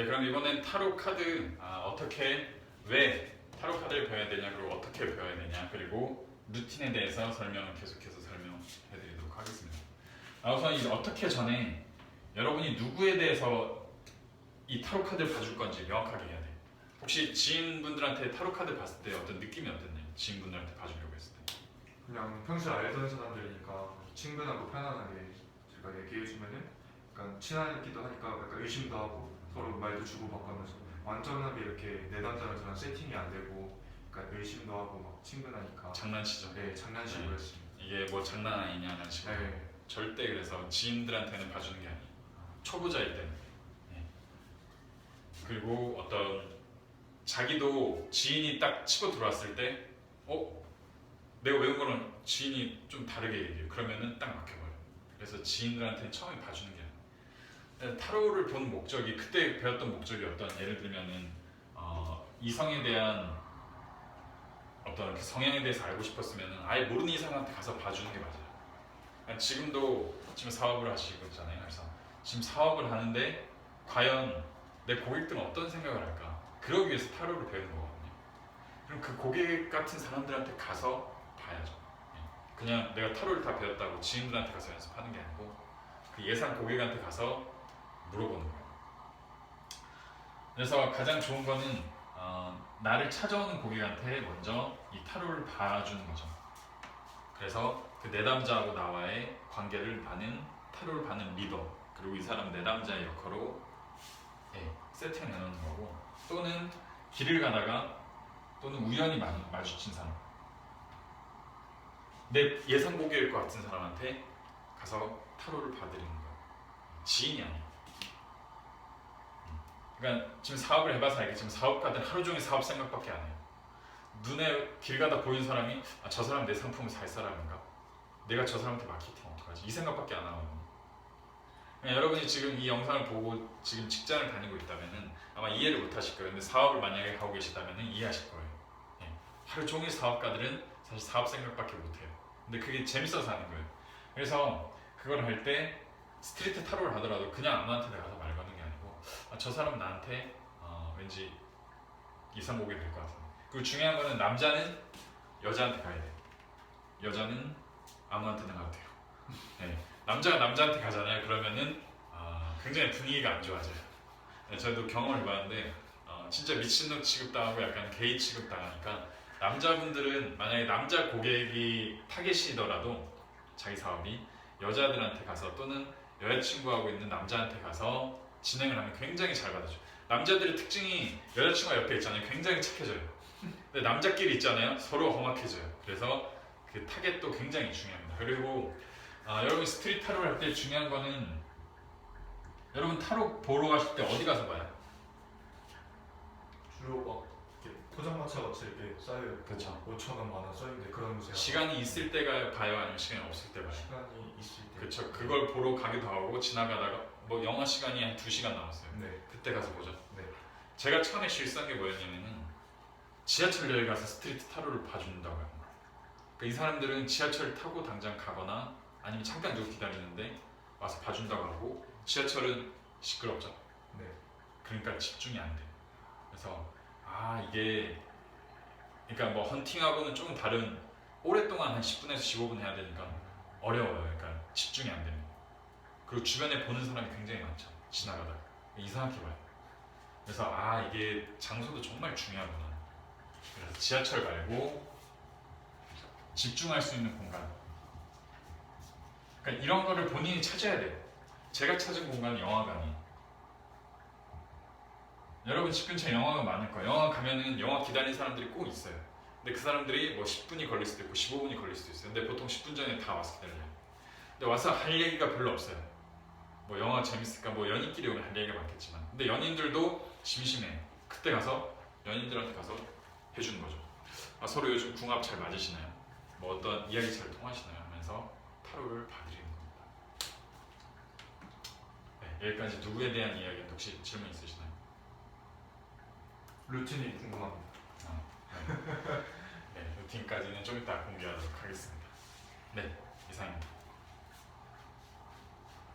네, 그럼 이번엔 타로 카드 아, 어떻게 왜 타로 카드를 배워야 되냐 그리고 어떻게 배워야 되냐 그리고 루틴에 대해서 설명을 계속해서 설명해드리도록 하겠습니다. 아, 우선 이 어떻게 전에 여러분이 누구에 대해서 이 타로 카드를 봐줄 건지 명확하게 해야 돼. 혹시 지인분들한테 타로 카드 봤을 때 어떤 느낌이 어땠나요? 지인분들한테 봐주려고 했을 때. 그냥 평소에 알던 사람들이니까 친근하고 편안하게 제가 얘기해주면은 약간 친하기도 하니까 약간 의심도 하고 서로 말도 주고받고하면서 완전하게 이렇게 내담자면서는 세팅이 안 되고 약간 의심도 하고 막 친근하니까 장난치죠. 네 장난식으로 네. 했습니다. 이게 뭐 장난 아니냐는 식으로. 네. 절대 그래서 지인들한테는 봐주는 게 아니에요. 초보자일 때는. 네. 그리고 어떤 자기도 지인이 딱 치고 들어왔을 때, 어? 내가 외운 거랑 지인이 좀 다르게 얘기해요. 그러면은 딱 막혀버려요. 그래서 지인들한테는 처음에 봐주는 게 아니에요. 타로를 본 목적이, 그때 배웠던 목적이 어떤, 예를 들면은, 어, 이성에 대한 어떤 그 성향에 대해서 알고 싶었으면은 아예 모르는 이성한테 가서 봐주는 게 맞아요. 그러니까 지금도 지금 사업을 하시고 있잖아요. 그래서 지금 사업을 하는데 과연 내 고객들은 어떤 생각을 할까? 그러기 위해서 타로를 배우는 거거든요. 그럼 그 고객 같은 사람들한테 가서 봐야죠. 예. 그냥 내가 타로를 다 배웠다고 지인들한테 가서 연습하는 게 아니고 그 예상 고객한테 가서 물어보는 거예요. 그래서 가장 좋은 거는 어, 나를 찾아오는 고객한테 먼저 이 타로를 봐주는 거죠. 그래서 그 내담자하고 나와의 관계를 봐는 타로를 봐는 리더 그리고 이 사람 내담자의 역할로 예, 세팅해 놓는 거고 또는 길을 가다가 또는 우연히 마, 마주친 사람 내 예상 고객일 것 같은 사람한테 가서 타로를 봐드리는 거예요 지인이 음. 그러니까 지금 사업을 해봐서 알겠지만 사업가들은 하루 종일 사업 생각밖에 안 해요 눈에 길 가다 보이는 사람이 아, 저 사람 내 상품을 살 사람인가? 내가 저 사람한테 마케팅 어떡하지? 이 생각밖에 안 하거든요. 그냥 여러분이 지금 이 영상을 보고 지금 직장을 다니고 있다면은 아마 이해를 못 하실 거예요. 근데 사업을 만약에 하고 계시다면은 이해하실 거예요. 예. 하루 종일 사업가들은 사실 사업 생각밖에 못 해요. 근데 그게 재밌어서 하는 거예요. 그래서 그걸 할 때 스트리트 타로를 하더라도 그냥 아무한테 가서 말 거는 게 아니고 아, 저 사람 나한테 어, 왠지 이상곡이 될것 같은데 그리고 중요한 거는 남자는 여자한테 가야 돼요. 여자는 아무한테나 가도 돼요. 네. 남자가 남자한테 가잖아요. 그러면은 아, 굉장히 분위기가 안 좋아져요. 네, 저도 경험을 해봤는데 어, 진짜 미친놈 취급당하고 약간 게이 취급당하니까 남자분들은 만약에 남자 고객이 타겟이더라도 자기 사업이 여자들한테 가서 또는 여자친구하고 있는 남자한테 가서 진행을 하면 굉장히 잘 받아줘요. 남자들의 특징이 여자친구가 옆에 있잖아요. 굉장히 착해져요. 근데 남자끼리 있잖아요. 서로 험악해져요. 그래서 그 타겟도 굉장히 중요합니다. 그리고 아, 여러분 스트릿 타로를 할 때 중요한 거는 여러분 타로 보러 가실 때 어디 가서 봐요? 주로 막 포장마차 같이 이렇게 쌓여 그쵸. 5천 원, 만원 써있는데 그런 곳에 시간이 있을 때가 봐요, 아니면 시간이 없을 때 봐요? 시간이 있을 때 그렇죠. 그걸 보러 가기도 하고 지나가다가 뭐 영화 시간이 한 2시간 남았어요. 네, 그때 가서 보죠. 네. 제가 처음에 실수한 게 뭐였냐면은 지하철역에 가서 스트리트 타로를 봐준다고요. 그러니까 이 사람들은 지하철 타고 당장 가거나 아니면 잠깐 누구 기다리는데 와서 봐준다고 하고 지하철은 시끄럽죠. 네. 그러니까 집중이 안 돼. 그래서 아 이게 그러니까 뭐 헌팅하고는 조금 다른 오랫동안 한 10분에서 15분 해야 되니까 어려워요. 그러니까 집중이 안 됩니다. 그리고 주변에 보는 사람이 굉장히 많죠. 지나가다가 이상하게 봐요. 그래서 아 이게 장소도 정말 중요하구나. 그래서 지하철 말고 집중할 수 있는 공간. 그러니까 이런 거를 본인이 찾아야 돼요. 제가 찾은 공간은 영화관이에요. 여러분 집 근처에 영화가 많을 거예요. 영화 가면은 영화 기다리는 사람들이 꼭 있어요. 근데 그 사람들이 뭐 10분이 걸릴 수도 있고 15분이 걸릴 수도 있어요. 근데 보통 10분 전에 다 와서 기다려요. 근데 와서 할 얘기가 별로 없어요. 뭐 영화 재밌을까 뭐 연인끼리 오면 할 얘기가 많겠지만 근데 연인들도 심심해. 그때 가서 연인들한테 가서 해주는 거죠. 아, 서로 요즘 궁합 잘 맞으시나요? 뭐 어떤 이야기 잘 통하시나요? 하면서 타로를 봐드리는 겁니다. 네, 여기까지 누구에 대한 이야기인데 혹시 질문 있으시나요? 루틴이 궁금합니다. 네, 루틴까지는 좀 이따 공개하도록 하겠습니다. 네, 이상입니다.